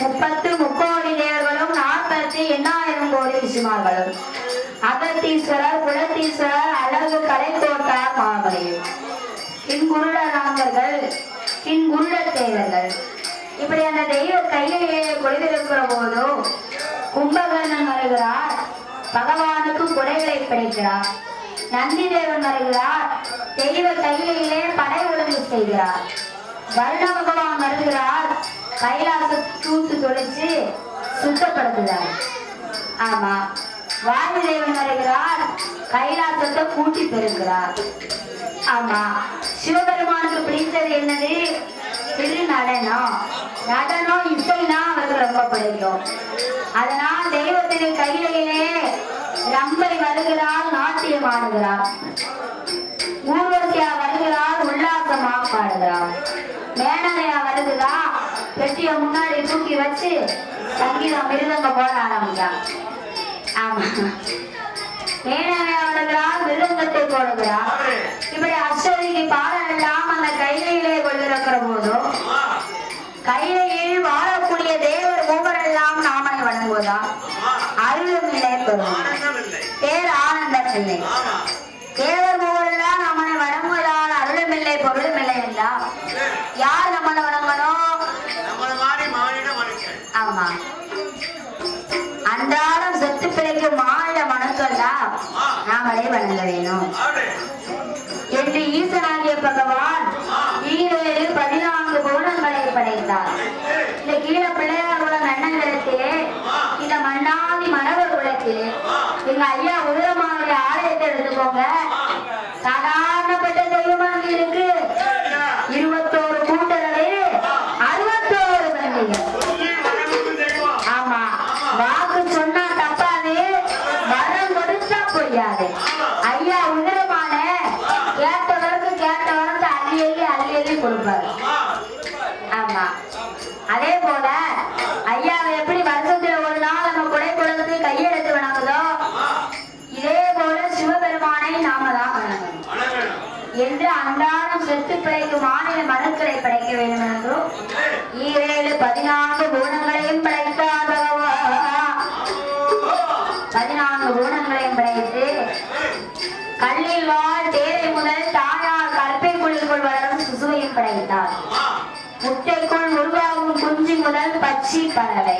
முப்பத்து முக்கோடி தேவர்களும் நாற்பத்தி எண்ணாயிரம் கோடி ரிஷிமார்களும். அகத்தீஸ்வரர் குலத்தீஸ்வரர் அழகு கலைக்கோட்டார் மாமலையும் கிங்குருடராங்கர்கள் கிங்குருட தேவர்கள். இப்படி அந்த தெய்வ கையிலே கொழுவிருக்கிற போதும் கும்பகர்ணன் வருகிறார். பகவானுக்கு குடைகளை படைக்கிறார். நந்தி தேவன் வருகிறார். தெய்வ கையிலே படை உதவி செய்கிறார். வருண பகவான் வருகிறார். கைலாச தூத்து தொலைச்சு சுத்தப்படுத்துகிறார். ஆமா வாயுதேவன் வருகிறார் கைலாசத்தை கூட்டி பெறுகிறார். ஆமா சிவபெருமானுக்கு பிடித்தது என்னது? திரு நடனம் நடனம் இசைனா அவருக்கு ரொம்ப பிடிக்கும் அதனால் தெய்வத்தின் கையிலே ரம்பை வருகிறார் நாட்டியம் ஆடுகிறார். ஊர்வசியா வருகிறார் உல்லாசமாக பாடுகிறார். மேனகையா வருகிறா பெட்டிய முன்னாடி தூக்கி வச்சு சங்கீதம் மிருதங்க போட ஆரம்பிச்சான் ஆமா. மேனகையா வருகிறார் மிருதங்கத்தை போடுகிறார் இப்படி அஸ்வதிக்கு பாடல் எல்லாம் அந்த கையிலே கொண்டிருக்கிற போதும் கையிலையில் வாழக்கூடிய தேவர் மூவரெல்லாம் நாமனை வணங்குவதால் அருளும் இல்லை பெறும் பேர் ஆனந்தம் இல்லை. தேவர் ஈழ பிள்ளையார் உலக மன்னங்களிடத்திலே இந்த மண்ணாதி மரபர் குலத்திலே எங்க ஐயா உதரமாவுடைய ஆலயத்தை எடுத்துக்கோங்க சாதாரணப்பட்ட தெய்வமாக இருக்கு. இருபத்தோரு கூட்டங்களே அறுபத்தோரு பண்டிகை ஆமா வாக்கு சொன்னா தப்பாது. மரம் கொடுத்தா பொய்யாது. ஐயா உதிரமான கேட்டவருக்கு கேட்டவருக்கு அள்ளி அள்ளி அள்ளி அள்ளி கொடுப்பாரு ஆமா அதே போல ஐயாவை எப்படி வருஷத்துல ஒரு நாள் நம்ம கொடை கொடுத்து கையெழுத்து வணங்குதோ இதே போல சிவபெருமானை நாம தான் வணங்கணும் வணங்கணும் என்று அன்றாடம் செத்து பிழைக்கும் மனுக்களை படைக்க வேண்டும் என்றும் ஈரேழு பதினான்கு குணங்களையும் படைத்தார் பதினான்கு குணங்களையும் படைத்து கல்லில் வாழ் முதல் தாயார் வளரும் சிசுவையும் படைத்தார். முட்டைக்குள் உருவாகும் குஞ்சு முதல் பச்சி பறவை.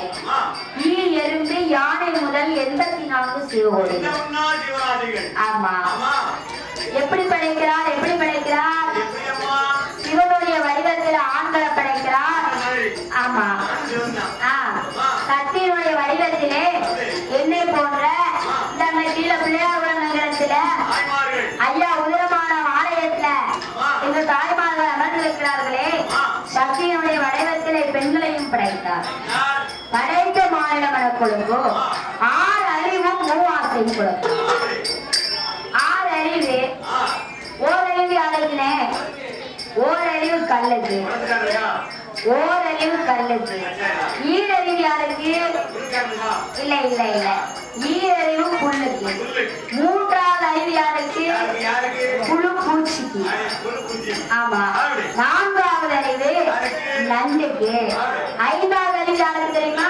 ஈ எறும்பு யானை முதல் எண்பத்தி நான்கு சிறுகோடி ஆமா ஆமா. எப்படி படைக்கிறார்? எப்படி படைக்கிறார்? சரி ஆமா. சக்தியினுடைய வடிவத்திலே என்னை போன்ற இந்த கீழ பிள்ளையார் நகரத்துல தாய்மார்கள். ஐயா உதிரமான ஆலயத்துல எங்க தாய்மார்கள் அமர்ந்திருக்கிறார்களே சக்தியினுடைய வடிவத்திலே பெண்களையும் படைத்தார். படைத்த மாநில மனக்குழுக்கு ஆறு அறிவும் மூவாசையும் அப்படி ஆறு. அறிவு ஓரறிவு யாருக்குனே கல்லுக்கு வணக்காரையா ஓரறிவு கல்லுக்கு ஈரறிவு யாருக்கு இல்ல இல்ல இல்ல. ஈரறிவு புல்லுக்கு. புல்லு. மூன்றாவது அறிவு யாருக்கு புழு பூச்சிக்கு ஆமா. நான்காவது அறிவு நண்டுக்கு. ஐந்தாவது அறிவு யாருக்கு தெரியுமா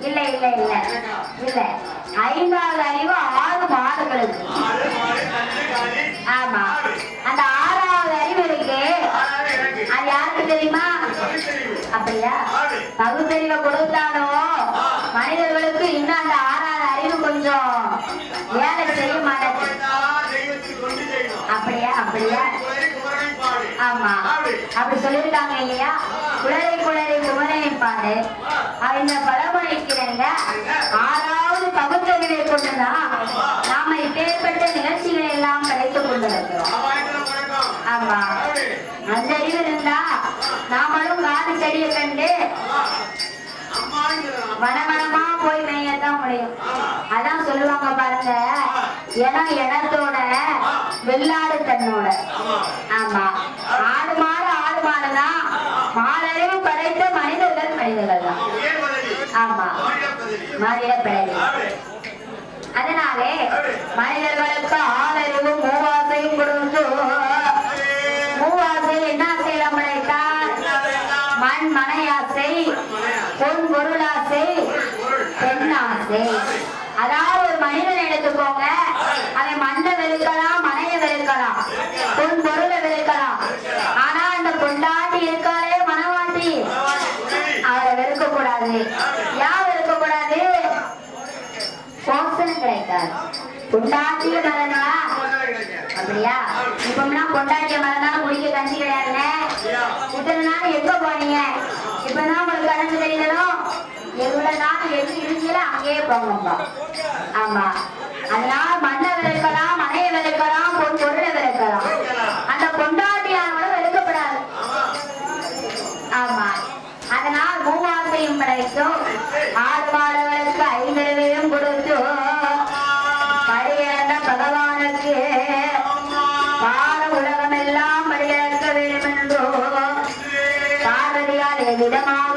இல்ல இல்ல இல்ல. இல்ல. ஐந்தாவது அறிவு ஆறு மாடுகளுக்கு ஆமா. அந்த ஆறாவது அறிவு இருக்கு. அது யாருக்கு தெரியுமா? அப்படியா? பகுத்தறிவை கொடுத்தானோ மனிதர்களுக்கு இன்னும் அந்த ஆறாவது அறிவு கொஞ்சம் வேலை செய்ய மாட்டேங்குது. அப்படியா? அப்படியா? ஆமா. அப்படி சொல்லியிருக்காங்க இல்லையா? குளரை குளரை குமரனை பாடு. இந்த பாருங்க. ஆறாவது பகுத்தறிவை கொண்டுதான் நாம இப்பேற்பட்ட நிகழ்ச்சிகளை எல்லாம் கிடைத்துக் கொண்டிருக்கிறோம். ஆமா. அந்த அறிவு இருந்தா நாமளும் காது செடியை கண்டு வனவனமா போய் மேயத்தான் முடியும். அதான் சொல்லுவாங்க பாருங்க இடம் இடத்தோட வெள்ளாடு தன்னோட. ஆமா. ஆமா படைத்த மனிதர்கள் மனிதர்கள் தான் ஆமா. மாநில பதவி பிறவி. அதனாலே மனிதர்களுக்கு ஆதரவு மூவாசையும் கொடுத்து மூவாசை என்ன செய்யலாம் படைத்தார்? மண் மனையாசை பொன் பொருளாசை பெண்ணாசை அதாவது ஒரு மனிதன் எடுத்துக்கோங்க. அவன் மண்ணை வெறுக்கலாம் மனையை வெறுக்கலாம் பொன் பொருளை வெறுக்கலாம் ஆனா அந்த பொண்டாட்டி இருக்காளே வெறுக்க கூடாது யார் வெறுக்க கூடாது போஷன் கிடைக்காது பொண்டாட்டிய மரணா அப்படியா? இப்பம்னா பொண்டாட்டிய மரணா குடிக்க கஞ்சி கிடையாதுண்ணே இத்தனை நாள் எங்க போனீங்க? இப்பதான் உங்களுக்கு கணக்கு தெரியணும் எவ்வளவு நாள் எங்க இருந்தீங்களோ அங்கேயே போங்கப்பா ஆமா. அதனால மண்ணை விளக்கலாம் மனையை விளக்கலாம் பொன் பொருளை விளக்கலாம் அந்த பொண்டாட்டியானோட வெளுக்கப்படாது ஆமா அதனால் மூவாசையும் ஆறு மாதங்களுக்கு ஐந்து ஐந்தரவையும் கொடுத்து படியிறந்த பகவானுக்கு பார உலகமெல்லாம் படியிறக்க வேண்டும் என்றோ பார்வதியால் எவ்விதமாக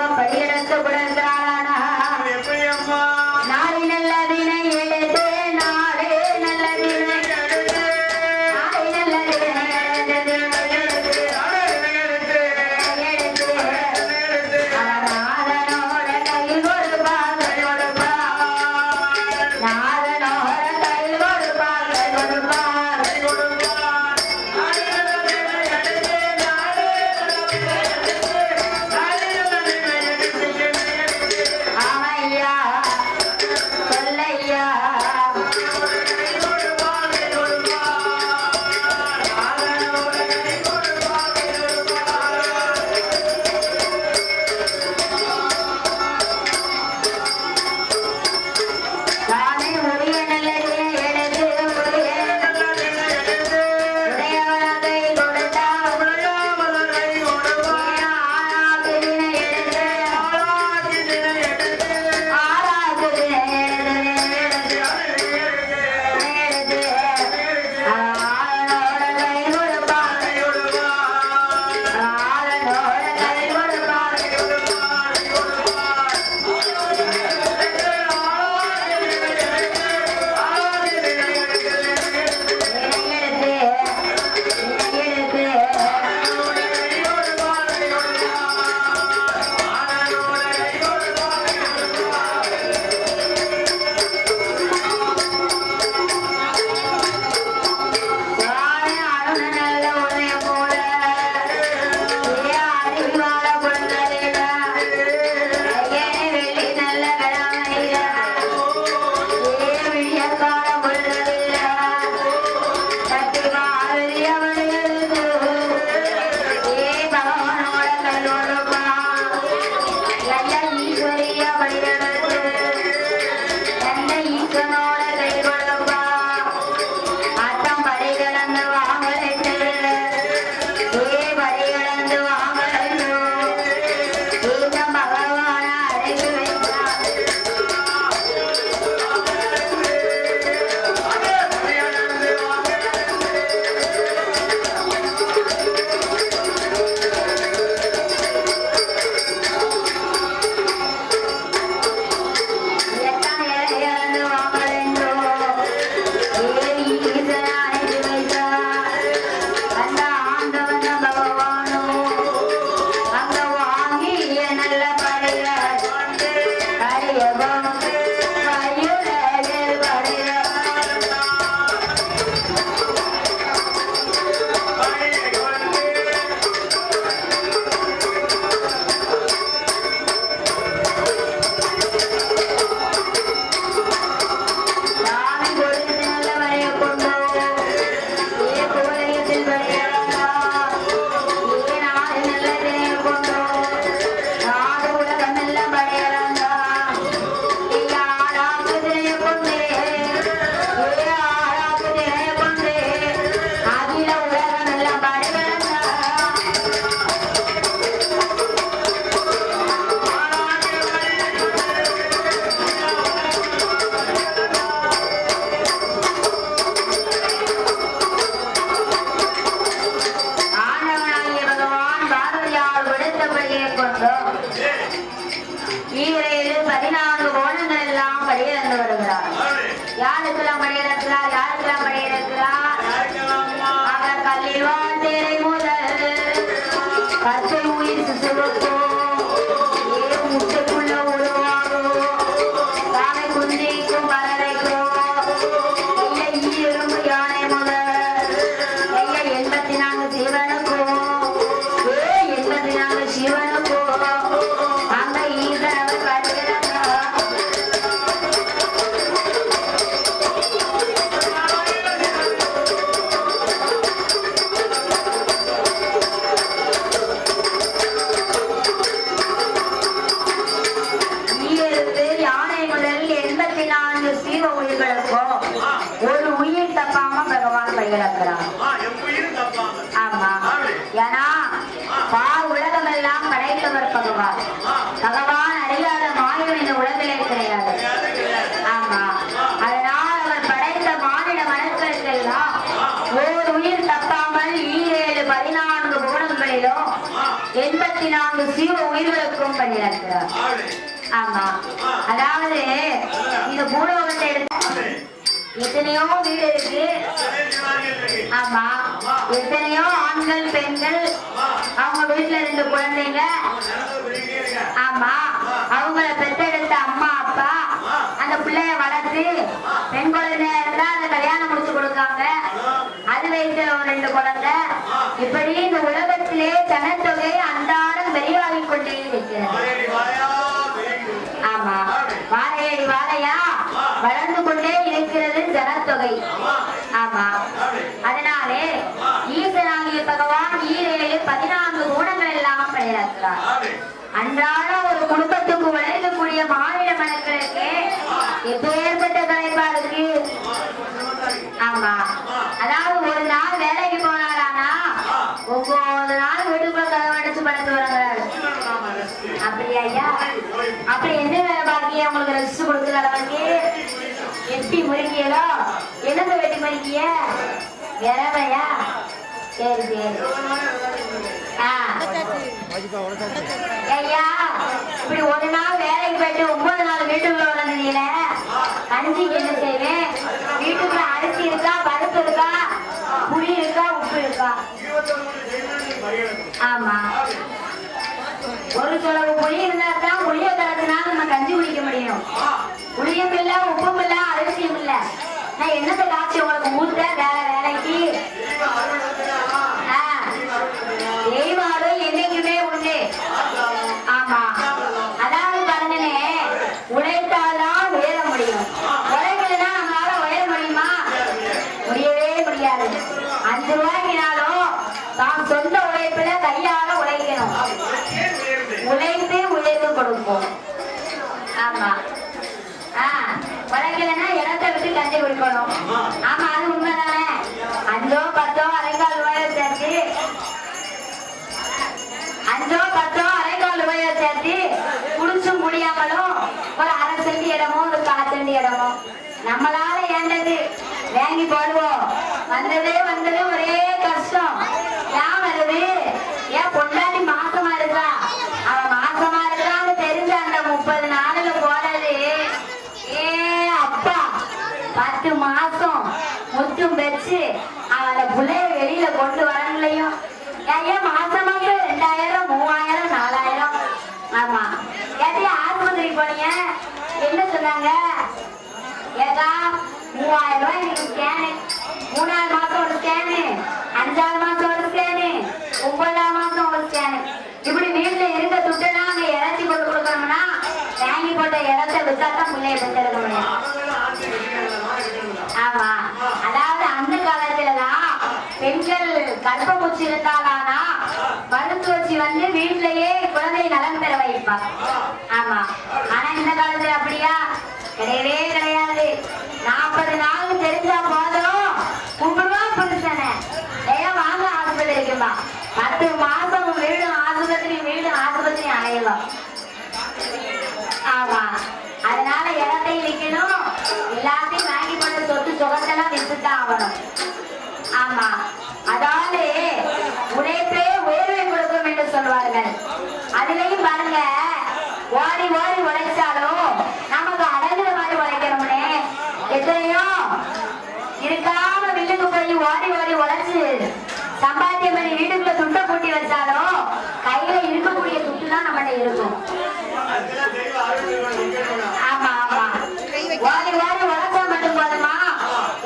பச்சை உயிர் சிசுவுக்கோ ஏ பகவான் அறியாத மாநிலம் இந்த உலகிலே கிடையாது. ஆமா. அதனால் அவர் படைத்த மாநில மனக்களுக்கெல்லாம் ஓர் உயிர் தப்பாமல் ஈரேழு பதினான்கு கோணங்களிலும் எண்பத்தி நான்கு சீவ உயிர்களுக்கும் பண்ணியிருக்கிறார். ஆமா. அதாவது இந்த பூலோகத்தை எடுத்து எத்தனையோ வீடு இருக்கு. ஆமா. எத்தனையோ ஆண்கள் பெண்கள் அவங்க வீட்டுல ரெண்டு குழந்தைங்க. ஆமா. அவங்கள பெத்தெடுத்த அம்மா அப்பா அந்த பிள்ளைய வளர்த்து பெண் குழந்தையா இருந்தா அதை கல்யாணம் முடிச்சு கொடுக்காங்க. அது வயசுல ஒரு ரெண்டு குழந்தை. இப்படி இந்த உலகத்திலே தனத்தொகை அன்றாடம் வெளியாகிக் கொண்டே இருக்கிறது. ஆமா. வாழையடி வாழையா வளர்ந்து கொண்டே இருக்கிறது. ஜனத்தொகை ஆமா. அதனாலே ஈசனாகிய பகவான் ஈரேழு பதினான்கு குணங்கள் எல்லாம் பணியாற்றுகிறார் அன்றாடம் ஒரு குடும்பத்துக்கு வளர்க்கக்கூடிய மாநில மனங்களுக்கு எப்பேற்பட்ட தலைப்பா இருக்கு? ஆமா. அதாவது ஒரு நாள் வேலைக்கு போனாரானா? ஒவ்வொரு நாள் வீட்டுக்குள்ள கதவு அடைச்சு படுத்து வராங்க அப்படியா ஐயா? அப்படி என்ன வேலை பாக்கி உங்களுக்கு ரெஸ்ட் கொடுக்கல அளவுக்கு எப்படி முறுக்கியலோ என்னது வெட்டி முறுக்கிய? விரவையா சரி சரி. ஐயா இப்படி ஒரு நாள் வேலைக்கு போயிட்டு ஒன்பது நாள் வீட்டுக்குள்ள வந்தீங்களே கஞ்சிக்கு என்ன செய்வேன் வீட்டுக்குள்ள அரிசி இருக்கா பருப்பு இருக்கா புளி இருக்கா உப்பு இருக்கா? ஆமா. ஒரு சொலவு புளி இருந்தா தான் புளிய கலக்குனா நம்ம கஞ்சி குடிக்க முடியும். புளியும் இல்ல உப்பும் இல்ல அரிசியும் இல்ல. நான் என்னத்தை காட்சி உங்களுக்கு ஊத்த வேலை வேலைக்கு? ஆ, தெய்வாலும் என்னைக்குமே உண்டு. ஆமா. அதாவது பாருங்கனே உழைத்தாதான் உயர முடியும். உழைக்கலைன்னா நம்மளால உயர முடியுமா? முடியவே முடியாது. அஞ்சு ரூபாய்க்குனாலும் தான் சொந்த உழைப்புல கையால உழைக்கணும். உழைத்து உழைத்து கொடுப்போம் ஆமா. விட்டு கஞ்சி குடிக்கணும். ஆமா. அது உண்மைதானே? அஞ்சோ பத்தோ அரைக்கால் ரூபாயை சேர்த்து. அஞ்சோ பத்தோ அரைக்கால் ரூபாயை சேர்த்து குடிச்சும் முடியாமலும் ஒரு அரை சென்டி இடமோ ஒரு கால் சென்டி இடமோ. நம்மளால ஏண்டது? வாங்கி போடுவோம். வந்ததே வந்தது ஒரே கஷ்டம். ஏன் வருது? ஏன் பொண்டாட்டி மாசமா இருக்கா? அவன் மாசமா இருக்கான்னு தெரிஞ்ச அந்த முப்பது நாளுல பத்து மாசம் முத்தும் பெற்று அவளை பிள்ளைய வெளியில கொண்டு வரங்களையும். ஏன் மாசம் மாசம் ரெண்டாயிரம் மூவாயிரம் நாலாயிரம். ஆமா. ஏட்டி ஆஸ்பத்திரிக்கு போனீங்க? என்ன சொன்னாங்க? ஏதா மூவாயிரம் ரூபாய் எனக்கு ஸ்கேனு மூணாவது மாசம் ஒரு ஸ்கேனு அஞ்சாவது மாசம் ஒரு ஸ்கேனு ஒன்பதாம் மாசம் ஒரு ஸ்கேனு இப்படி வீட்டுல இருக்க துட்டெல்லாம் அங்க இறச்சி கொண்டு கொடுக்கணும்னா வாங்கி போட்ட இடத்த வித்தாத்தான் பிள்ளைய பெற்றெடுக்க முடியும் ஆமா அதாவது அந்த காலத்துலதான் பெண்கள் கர்ப்பமுச்சி இருந்தாலானா மருத்துவச்சி வந்து வீட்டிலேயே குழந்தை நலம் பெற வைப்பா. ஆமா. ஆனா இந்த காலத்துல அப்படியா? கிடையவே கிடையாது. நாற்பது நாள் தெரிஞ்சா போதும். கும்பிடுவா புருஷனை. ஏன் வாங்க ஆஸ்பத்திரிக்குமா பத்து மாசம் வீடும் ஆஸ்பத்திரி வீடும் ஆஸ்பத்திரி அலையலாம் ஆமா. அதனால இடத்தையும் விற்கணும் எல்லாத்தையும் வாங்கி போட்ட சொத்து சுகத்தெல்லாம் வித்துதான் ஆகணும். ஆமா. கொள்வார்கள் அதுலயும் பாருங்க ஓடி ஓடி உழைச்சாலும் நமக்கு அழகு மாதிரி உழைக்கணும்னே எத்தனையோ இருக்காம வீட்டுக்கு போய் ஓடி ஓடி உழைச்சு சம்பாத்தியம் பண்ணி வீட்டுக்குள்ள துண்டை கூட்டி வச்சாலும் கையில இருக்கக்கூடிய துட்டு தான் நம்மகிட்ட இருக்கும். ஆமா ஆமா. உழைச்சா மட்டும் போதுமா?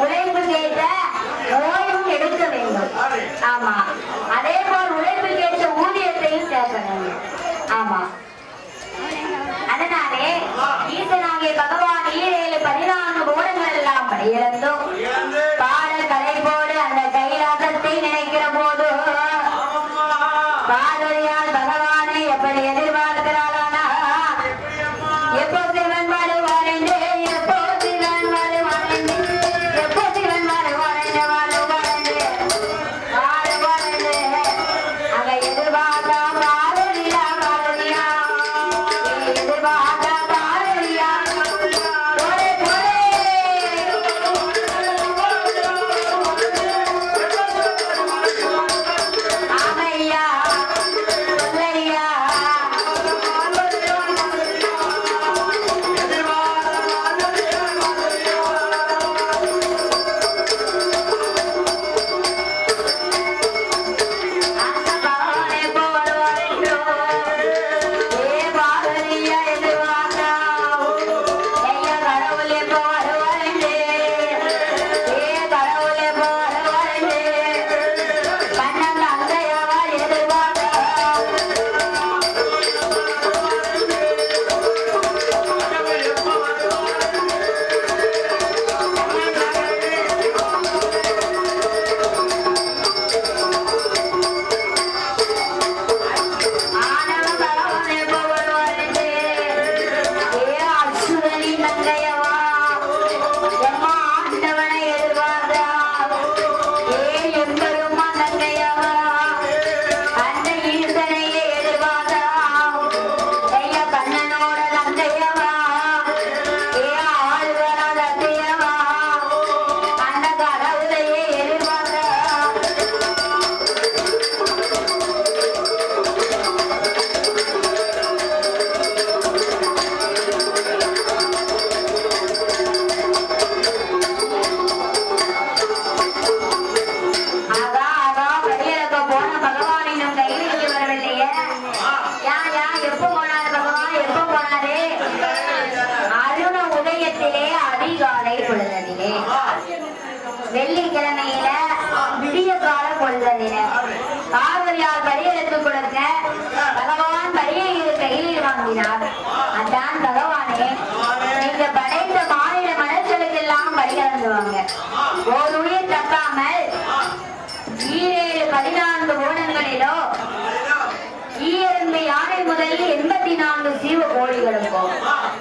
உழைப்பு கேட்ட ஓய்வும் எடுக்க வேண்டும். ஆமா. Mariela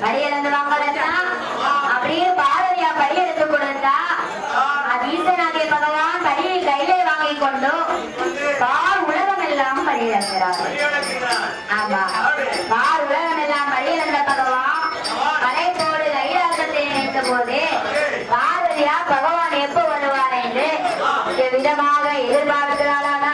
படியிலிருந்து வாங்க ரத்னா அப்படியே பார்வையா படி எடுத்து கொடுத்தா அது ஈசனாகிய பகவான் படியை கையிலே வாங்கி கொண்டு பார் உலகம் எல்லாம் படியிழக்கிறார் ஆமா. பார் உலகம் எல்லாம் படியிழந்த பகவான் மலை போடு கைலாசத்தை நினைத்த போது பார்வதியா பகவான் எப்போ வருவார் என்று விதமாக எதிர்பார்க்கிறாரான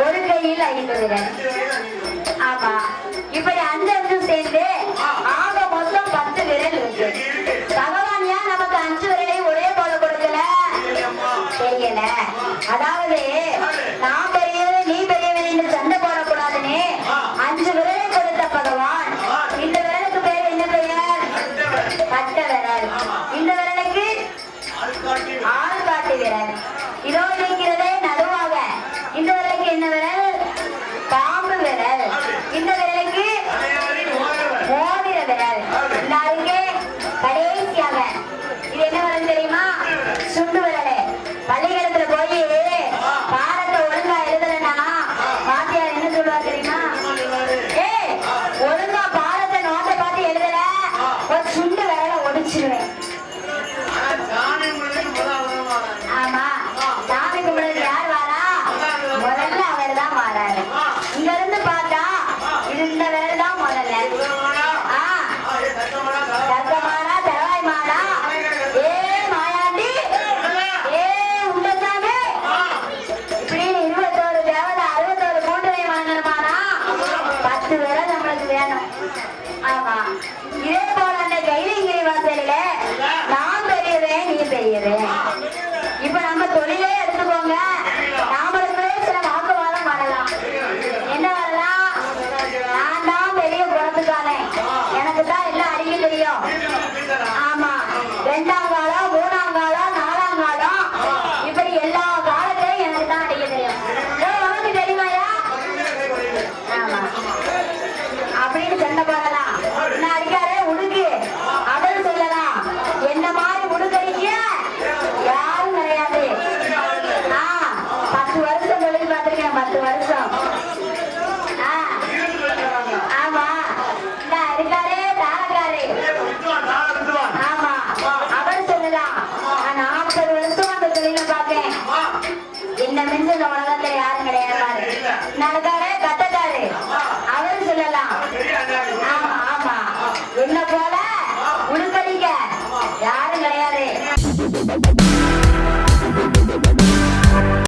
ஒரு கையில் ஐந்து ஆமா இப்படி அஞ்சு அஞ்சு சேர்ந்து பத்து விரல் இருக்கு அஞ்சு விரலை ஒரே போல கொடுக்கல? தெரியல. அதாவது நான் பெரியவன் நீ பெரியவன் என்று சண்டை போடக்கூடாதுன்னு அஞ்சு விரலை கொடுத்த பகவான். இந்த விரலுக்கு பேர் என்ன பெயர்? பட்ட இந்த son